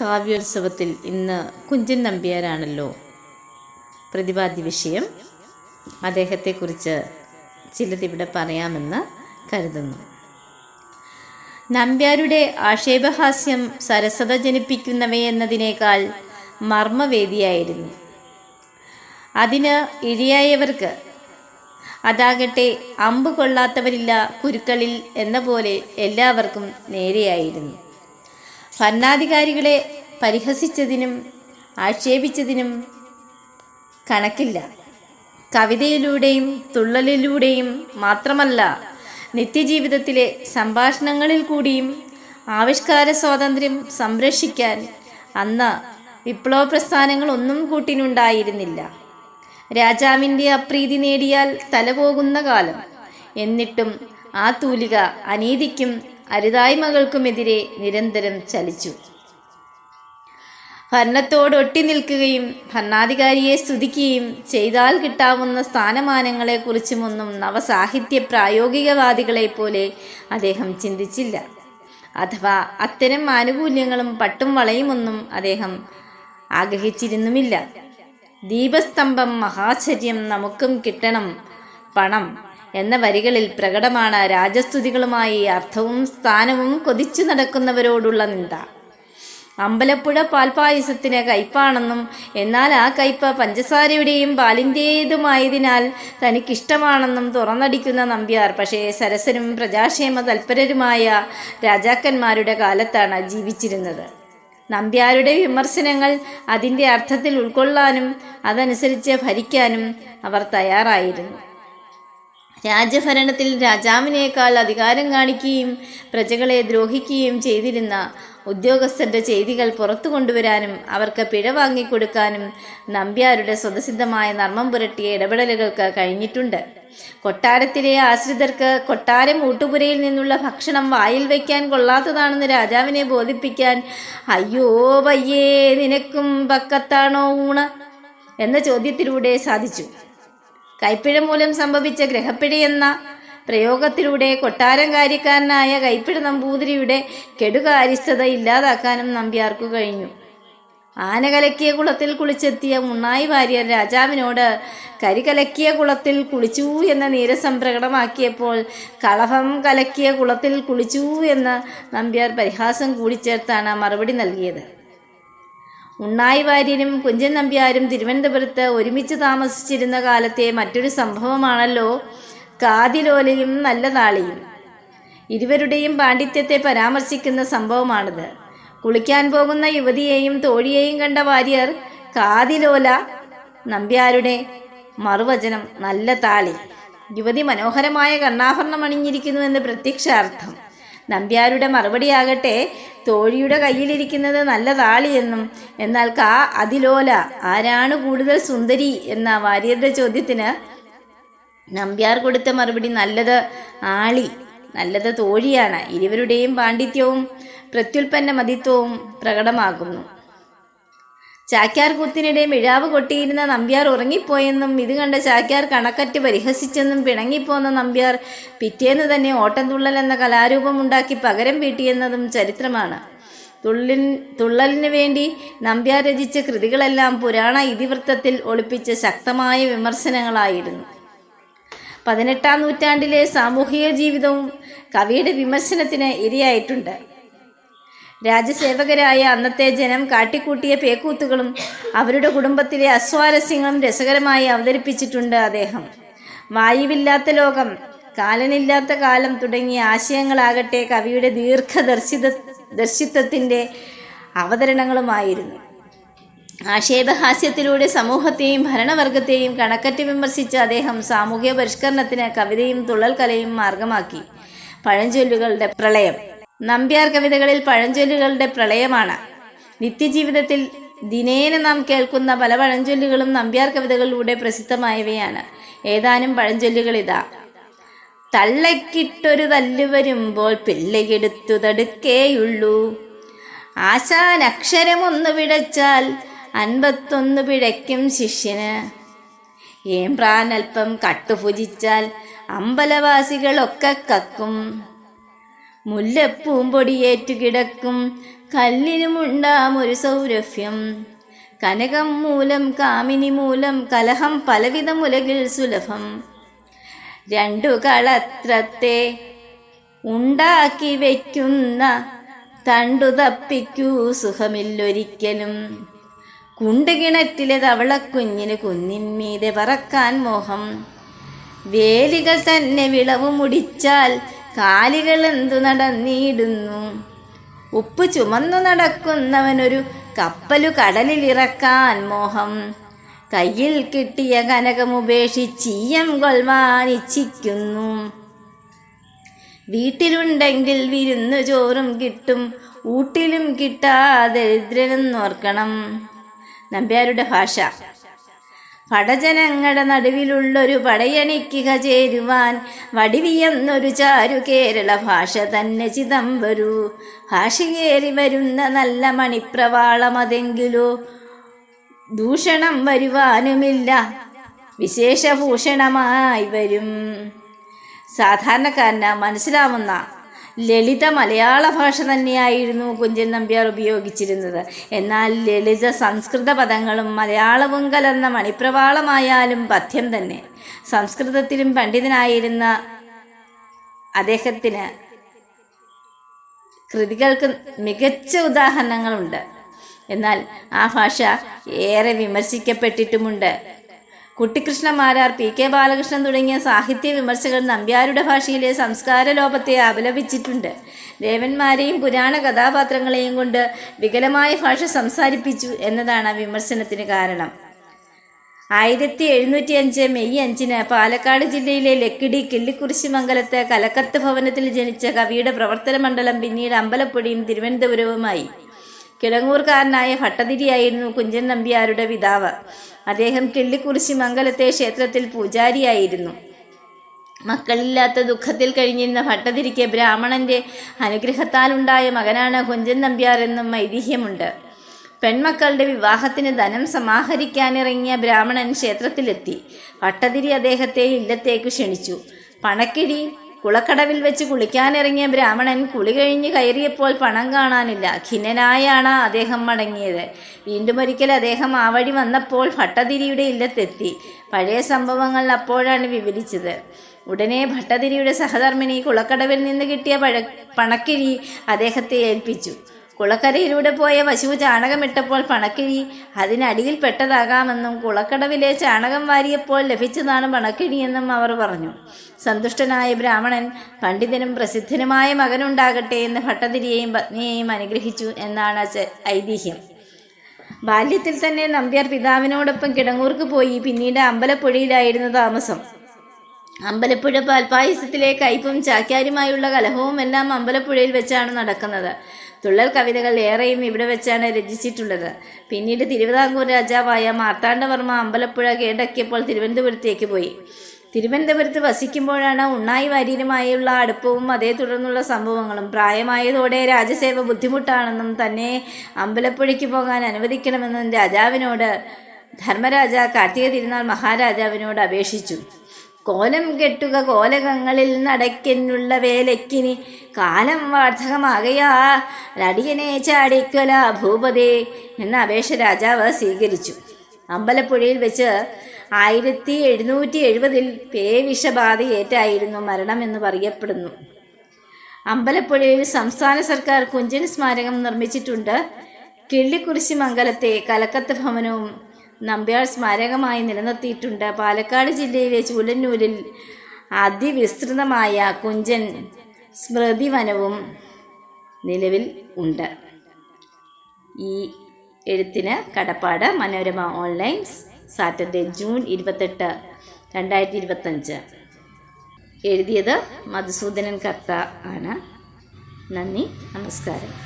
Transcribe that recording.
കാവ്യോത്സവത്തിൽ ഇന്ന് കുഞ്ചൻ നമ്പ്യാരാണല്ലോ പ്രതിപാദ്യ വിഷയം. അദ്ദേഹത്തെക്കുറിച്ച് ചിലതിവിടെ പറയാമെന്ന് കരുതുന്നു. നമ്പ്യാരുടെ ആക്ഷേപഹാസ്യം സരസത ജനിപ്പിക്കുന്നവയെന്നതിനേക്കാൾ മർമ്മവേദിയായിരുന്നു. അതിന് ഇഴയായവർക്ക് അതാകട്ടെ അമ്പ് കൊള്ളാത്തവരില്ല കുരുക്കളിൽ എന്ന പോലെ എല്ലാവർക്കും നേരെയായിരുന്നു. ഭരണാധികാരികളെ പരിഹസിച്ചതിനും ആക്ഷേപിച്ചതിനും കണക്കില്ല. കവിതയിലൂടെയും തുള്ളലിലൂടെയും മാത്രമല്ല നിത്യജീവിതത്തിലെ സംഭാഷണങ്ങളിൽ കൂടിയും ആവിഷ്കാര സ്വാതന്ത്ര്യം സംരക്ഷിക്കാൻ അന്ന് വിപ്ലവ പ്രസ്ഥാനങ്ങളൊന്നും കൂട്ടിനുണ്ടായിരുന്നില്ല. രാജാവിന്റെ അപ്രീതി നേടിയാൽ തലപോകുന്ന കാലം. എന്നിട്ടും ആ തൂലിക അനീതിക്കും അരുതായ്മകൾക്കുമെതിരെ നിരന്തരം ചലിച്ചു. ഭരണത്തോട് ഒട്ടി നിൽക്കുകയും ഭരണാധികാരിയെ സ്തുതിക്കുകയും ചെയ്താൽ കിട്ടാവുന്ന സ്ഥാനമാനങ്ങളെക്കുറിച്ചുമൊന്നും നവസാഹിത്യ പ്രായോഗികവാദികളെ പോലെ അദ്ദേഹം ചിന്തിച്ചില്ല. അഥവാ അത്തരം ആനുകൂല്യങ്ങളും പട്ടും വളയുമൊന്നും അദ്ദേഹം ആഗ്രഹിച്ചിരുന്നുമില്ല. ദീപസ്തംഭം മഹാചര്യം നമുക്കും കിട്ടണം. പണം എന്ന വരികളിൽ പ്രകടമാണ് രാജസ്തുതികളുമായി അർത്ഥവും സ്ഥാനവും കൊതിച്ചു നടക്കുന്നവരോടുള്ള നിന്ദ. അമ്പലപ്പുഴ പാൽപായസത്തിന് കയ്പാണെന്നും എന്നാൽ ആ കയ്പ് പഞ്ചസാരയുടെയും പാലിന്റേതുമായതിനാൽ തനിക്കിഷ്ടമാണെന്നും തുറന്നടിക്കുന്ന നമ്പ്യാർ. പക്ഷേ സരസരും പ്രജാക്ഷേമ തൽപരരുമായ രാജാക്കന്മാരുടെ കാലത്താണ് ജീവിച്ചിരുന്നത്. നമ്പ്യാരുടെ വിമർശനങ്ങൾ അതിന്റെ അർത്ഥത്തിൽ ഉൾക്കൊള്ളാനും അതനുസരിച്ച് ഭരിക്കാനും അവർ തയ്യാറായിരുന്നു. രാജഭരണത്തിൽ രാജാവിനേക്കാൾ അധികാരം കാണിക്കുകയും പ്രജകളെ ദ്രോഹിക്കുകയും ചെയ്തിരുന്ന ഉദ്യോഗസ്ഥരുടെ ചെയ്തികൾ പുറത്തു കൊണ്ടുവരാനും അവർക്ക് പിഴ വാങ്ങിക്കൊടുക്കാനും നമ്പ്യാരുടെ സ്വതസിദ്ധമായ നർമ്മം പുരട്ടിയ ഇടപെടലുകൾക്ക് കഴിഞ്ഞിട്ടുണ്ട്. കൊട്ടാരത്തിലെ ആശ്രിതർക്ക് കൊട്ടാരം ഊട്ടുപുരയിൽ നിന്നുള്ള ഭക്ഷണം വായിൽ വയ്ക്കാൻ കൊള്ളാത്തതാണെന്ന് രാജാവിനെ ബോധിപ്പിക്കാൻ അയ്യോ വയ്യേ നിനക്കും പക്കത്താണോ ഊണ്? എന്ന ചോദ്യത്തിലൂടെ സാധിച്ചു. കൈപ്പിഴ മൂലം സംഭവിച്ച ഗ്രഹപ്പിഴയെന്ന പ്രയോഗത്തിലൂടെ കൊട്ടാരം കാര്യക്കാരനായ കൈപ്പിഴ നമ്പൂതിരിയുടെ കെടുകാര്യസ്ഥത ഇല്ലാതാക്കാനും നമ്പ്യാർക്കു കഴിഞ്ഞു. ആന കലക്കിയ കുളത്തിൽ കുളിച്ചെത്തിയ മുണ്ണായി വാര്യർ രാജാവിനോട് കരി കലക്കിയ കുളത്തിൽ കുളിച്ചു എന്ന നീരസം പ്രകടമാക്കിയപ്പോൾ കളഭം കലക്കിയ കുളത്തിൽ കുളിച്ചു എന്ന് നമ്പ്യാർ പരിഹാസം കൂടിച്ചേർത്താണ് മറുപടി നൽകിയത്. ഉണ്ണായി വാര്യരും കുഞ്ചൻ നമ്പ്യാരും തിരുവനന്തപുരത്ത് ഒരുമിച്ച് താമസിച്ചിരുന്ന കാലത്തെ മറ്റൊരു സംഭവമാണല്ലോ കാതിലോലയും നല്ല താളിയും ഇരുവരുടെയും പാണ്ഡിത്യത്തെ പരാമർശിക്കുന്ന സംഭവമാണിത്. കുളിക്കാൻ പോകുന്ന യുവതിയെയും തോഴിയെയും കണ്ട വാര്യർ കാതിലോല നമ്പ്യാരുടെ മറുവചനം നല്ല താളി. യുവതി മനോഹരമായ കണ്ണാഭരണം അണിഞ്ഞിരിക്കുന്നുവെന്ന് പ്രത്യക്ഷാർത്ഥം. നമ്പ്യാരുടെ മറുപടിയാകട്ടെ തോഴിയുടെ കയ്യിലിരിക്കുന്നത് നല്ല താളിയെന്നും എന്നാൽ കാ അതിലോല ആരാണ് കൂടുതൽ സുന്ദരി എന്ന വാര്യരുടെ ചോദ്യത്തിന് നമ്പ്യാർ കൊടുത്ത മറുപടി നല്ലത് ആളി നല്ലത് തോഴിയാണ്. ഇരുവരുടെയും പാണ്ഡിത്യവും പ്രത്യുൽപ്പന്ന മതിത്വവും പ്രകടമാകുന്നു. ചാക്യാർ കൂത്തിനിടെ മിഴാവ് കൊട്ടിയിരുന്ന നമ്പ്യാർ ഉറങ്ങിപ്പോയെന്നും ഇത് കണ്ട ചാക്യാർ കണക്കറ്റ് പരിഹസിച്ചെന്നും പിണങ്ങിപ്പോന്ന നമ്പ്യാർ പിറ്റേന്ന് തന്നെ ഓട്ടം തുള്ളൽ എന്ന കലാരൂപമുണ്ടാക്കി പകരം വീട്ടിയെന്നതും ചരിത്രമാണ്. തുള്ളിൻ തുള്ളലിന് വേണ്ടി നമ്പ്യാർ രചിച്ച കൃതികളെല്ലാം പുരാണ ഇതിവൃത്തത്തിൽ ഒളിപ്പിച്ച ശക്തമായ വിമർശനങ്ങളായിരുന്നു. പതിനെട്ടാം നൂറ്റാണ്ടിലെ സാമൂഹിക ജീവിതവും കവിയുടെ വിമർശനത്തിന് ഇരയായിട്ടുണ്ട്. രാജസേവകരായ അന്നത്തെ ജനം കാട്ടിക്കൂട്ടിയ പേക്കൂത്തുകളും അവരുടെ കുടുംബത്തിലെ അസ്വാരസ്യങ്ങളും രസകരമായി അവതരിപ്പിച്ചിട്ടുണ്ട് അദ്ദേഹം. വായുവില്ലാത്ത ലോകം കാലനില്ലാത്ത കാലം തുടങ്ങിയ ആശയങ്ങളാകട്ടെ കവിയുടെ ദീർഘദർശിത ദർശിത്വത്തിന്റെ അവതരണങ്ങളുമായിരുന്നു. ആക്ഷേപഹാസ്യത്തിലൂടെ സമൂഹത്തെയും ഭരണവർഗത്തെയും കണക്കറ്റ് വിമർശിച്ച അദ്ദേഹം സാമൂഹിക പരിഷ്കരണത്തിന് കവിതയും തുള്ളൽ കലയും മാർഗമാക്കി പഴഞ്ചൊല്ലുകളുടെ പ്രളയം. നമ്പ്യാർ കവിതകളിൽ പഴഞ്ചൊല്ലുകളുടെ പ്രളയമാണ്. നിത്യജീവിതത്തിൽ ദിനേന നാം കേൾക്കുന്ന പല പഴഞ്ചൊല്ലുകളും നമ്പ്യാർ കവിതകളിലൂടെ പ്രസിദ്ധമായവയാണ്. ഏതാനും പഴഞ്ചൊല്ലുകൾ ഇതാ. തള്ളക്കിട്ടൊരു തല്ല് വരുമ്പോൾ പിള്ളയെടുത്തു തടുക്കേയുള്ളൂ. ആശാൻ അക്ഷരമൊന്ന് പിഴച്ചാൽ അൻപത്തൊന്ന് പിഴയ്ക്കും ശിഷ്യന്. ഏം പ്രാനൽപ്പം കട്ടുഭുജിച്ചാൽ അമ്പലവാസികളൊക്കെ കക്കും. മുല്ലപ്പൂമ്പൊടിയേറ്റു കിടക്കും. കല്ലിനുമുണ്ടാം ഒരു സൗരഭ്യം. കനകം മൂലം കാമിനി മൂലം കലഹം പലവിധ മുലകിൽ സുലഭം. രണ്ടു കളത്രത്തെ ഉണ്ടാക്കി വയ്ക്കുന്ന തണ്ടു തപ്പിക്കൂ സുഖമില്ലൊരിക്കലും. കുണ്ടുകിണറ്റിലെ തവളക്കുഞ്ഞിന് കുന്നിന്മീതെ പറക്കാൻ മോഹം. വേലികൾ തന്നെ വിളവ് മുടിച്ചാൽ കാലികൾ എന്തു നടന്നിടുന്നു? ഉപ്പ് ചുമന്നു നടക്കുന്നവനൊരു കപ്പലു കടലിലിറക്കാൻ മോഹം. കയ്യിൽ കിട്ടിയ കനകമുപേക്ഷിച്ചീയം കൊൽമാനിച്ഛിക്കുന്നു വീട്ടിലുണ്ടെങ്കിൽ വിരുന്നു ചോറും കിട്ടും ഊട്ടിലും കിട്ടാദരിദ്രനെന്നോർക്കണം നമ്പ്യാരുടെ ഭാഷ. പടജനങ്ങളുടെ നടുവിലുള്ളൊരു പടയണിക്ക് ചേരുവാൻ വടിവിയെന്നൊരു ചാരു കേരള ഭാഷ തന്നെ ചിതം വരൂ ഭാഷയേറി വരുന്ന നല്ല മണിപ്രവാളമതെങ്കിലോ ദൂഷണം വരുവാനുമില്ല. വിശേഷഭൂഷണമായി വരും. സാധാരണക്കാരന് മനസ്സിലാവുന്ന ലളിത മലയാള ഭാഷ തന്നെയായിരുന്നു കുഞ്ചൻ നമ്പ്യാർ ഉപയോഗിച്ചിരുന്നത്. എന്നാൽ ലളിത സംസ്കൃത പദങ്ങളും മലയാളവും കലർന്ന മണിപ്രവാളമായാലും പഥ്യം തന്നെ. സംസ്കൃതത്തിലും പണ്ഡിതനായിരുന്ന അദ്ദേഹത്തിന് കൃതികൾക്ക് മികച്ച ഉദാഹരണങ്ങളുണ്ട്. എന്നാൽ ആ ഭാഷ ഏറെ വിമർശിക്കപ്പെട്ടിട്ടുമുണ്ട്. കുട്ടിക്കൃഷ്ണ മാരാർ പി കെ ബാലകൃഷ്ണൻ തുടങ്ങിയ സാഹിത്യ വിമർശകർ നമ്പ്യാരുടെ ഭാഷയിലെ സംസ്കാര ലോപത്തെ അപലപിച്ചിട്ടുണ്ട്. ദേവന്മാരെയും പുരാണ കഥാപാത്രങ്ങളെയും കൊണ്ട് വികലമായ ഭാഷ സംസാരിപ്പിച്ചു എന്നതാണ് വിമർശനത്തിന് കാരണം. ആയിരത്തി എഴുന്നൂറ്റി അഞ്ച് മെയ് അഞ്ചിന് പാലക്കാട് ജില്ലയിലെ ലക്കിടി കിള്ളിക്കുറിശി മംഗലത്ത് കലക്കത്ത് ഭവനത്തിൽ ജനിച്ച കവിയുടെ പ്രവർത്തന മണ്ഡലം പിന്നീട് അമ്പലപ്പുഴയും തിരുവനന്തപുരവുമായി. കിടങ്ങൂർക്കാരനായ ഭട്ടതിരിയായിരുന്നു കുഞ്ചൻ നമ്പ്യാരുടെ പിതാവ്. അദ്ദേഹം കിള്ളിക്കുറിശി മംഗലത്തെ ക്ഷേത്രത്തിൽ പൂജാരിയായിരുന്നു. മക്കളില്ലാത്ത ദുഃഖത്തിൽ കഴിഞ്ഞിരുന്ന ഭട്ടതിരിക്ക് ബ്രാഹ്മണന്റെ അനുഗ്രഹത്താലുണ്ടായ മകനാണ് കുഞ്ചൻ നമ്പ്യാർ എന്നും ഐതിഹ്യമുണ്ട്. പെൺമക്കളുടെ വിവാഹത്തിന് ധനം സമാഹരിക്കാനിറങ്ങിയ ബ്രാഹ്മണൻ ക്ഷേത്രത്തിലെത്തി. ഭട്ടതിരി അദ്ദേഹത്തെ ഇല്ലത്തേക്ക് ക്ഷണിച്ചു. പണക്കിഴി കുളക്കടവിൽ വെച്ച് കുളിക്കാനിറങ്ങിയ ബ്രാഹ്മണൻ കുളി കഴിഞ്ഞ് കയറിയപ്പോൾ പണം കാണാനില്ല. ഖിന്നനായാണ് അദ്ദേഹം മടങ്ങിയത്. വീണ്ടും ഒരിക്കൽ അദ്ദേഹം ആ വഴി വന്നപ്പോൾ ഭട്ടതിരിയുടെ ഇല്ലത്തെത്തി. പഴയ സംഭവങ്ങൾ അപ്പോഴാണ് വിവരിച്ചത്. ഉടനെ ഭട്ടതിരിയുടെ സഹധർമ്മിണി കുളക്കടവിൽ നിന്ന് കിട്ടിയ പഴ പണക്കിഴി അദ്ദേഹത്തെ ഏൽപ്പിച്ചു. കുളക്കരയിലൂടെ പോയ പശു ചാണകമിട്ടപ്പോൾ പണക്കിഴി അതിനടിയിൽ പെട്ടതാകാമെന്നും കുളക്കടവിലെ ചാണകം വാരിയപ്പോൾ ലഭിച്ചതാണ് പണക്കിഴിയെന്നും അവർ പറഞ്ഞു. സന്തുഷ്ടനായ ബ്രാഹ്മണൻ പണ്ഡിതനും പ്രസിദ്ധനുമായ മകനുണ്ടാകട്ടെ എന്ന് ഭട്ടതിരിയെയും പത്നിയെയും അനുഗ്രഹിച്ചു എന്നാണ് ഐതിഹ്യം. ബാല്യത്തിൽ തന്നെ നമ്പ്യാർ പിതാവിനോടൊപ്പം കിടങ്ങൂർക്ക് പോയി പിന്നീട് അമ്പലപ്പുഴയിലായിരുന്നു താമസം. അമ്പലപ്പുഴ പാൽപ്പായസത്തിലെ കയ്പും ചാക്യാരുമായുള്ള കലഹവും എല്ലാം അമ്പലപ്പുഴയിൽ വെച്ചാണ് നടക്കുന്നത്. തുള്ളൽ കവിതകൾ ഏറെയും ഇവിടെ വെച്ചാണ് രചിച്ചിട്ടുള്ളത്. പിന്നീട് തിരുവിതാംകൂർ രാജാവായ മാർത്താണ്ഡവർമ്മ അമ്പലപ്പുഴ കീഴടക്കിയപ്പോൾ തിരുവനന്തപുരത്തേക്ക് പോയി. തിരുവനന്തപുരത്ത് വസിക്കുമ്പോഴാണ് ഉണ്ണായി വാര്യരുമായുള്ള അടുപ്പവും അതേ തുടർന്നുള്ള സംഭവങ്ങളും. പ്രായമായതോടെ രാജസേവ ബുദ്ധിമുട്ടാണെന്നും തന്നെ അമ്പലപ്പുഴയ്ക്ക് പോകാൻ അനുവദിക്കണമെന്നും രാജാവിനോട് ധർമ്മരാജ കാർത്തിക തിരുനാൾ മഹാരാജാവിനോട് അപേക്ഷിച്ചു. കോലം കെട്ടുക കോലകങ്ങളിൽ നടക്കെന്നുള്ള വേലയ്ക്കിനി കാലം വാർദ്ധകമാകയാ. നടിയനെ ചാടിക്കല ഭൂപതേ എന്ന അപേക്ഷ രാജാവ് സ്വീകരിച്ചു. അമ്പലപ്പുഴയിൽ വെച്ച് ആയിരത്തി എഴുന്നൂറ്റി എഴുപതിൽ പേവിഷബാധയേറ്റായിരുന്നു എന്ന് പറയപ്പെടുന്നു. അമ്പലപ്പുഴയിൽ സംസ്ഥാന സർക്കാർ കുഞ്ചൻ സ്മാരകം നിർമ്മിച്ചിട്ടുണ്ട്. കിള്ളിക്കുറിശി മംഗലത്തെ കലക്കത്ത് ഭവനവും നമ്പ്യാർ സ്മാരകമായി നിലനിർത്തിയിട്ടുണ്ട്. പാലക്കാട് ജില്ലയിലെ ചൂലന്നൂരിൽ അതിവിസ്തൃതമായ കുഞ്ചൻ സ്മൃതിവനവും നിലവിൽ ഉണ്ട്. ഈ എഴുത്തിന് കടപ്പാട് മനോരമ ഓൺലൈൻ സാറ്റർഡേ ജൂൺ ഇരുപത്തെട്ട് രണ്ടായിരത്തി ഇരുപത്തഞ്ച് എഴുതിയത് മധുസൂദനൻ കർത്ത ആണ്. നന്ദി നമസ്കാരം.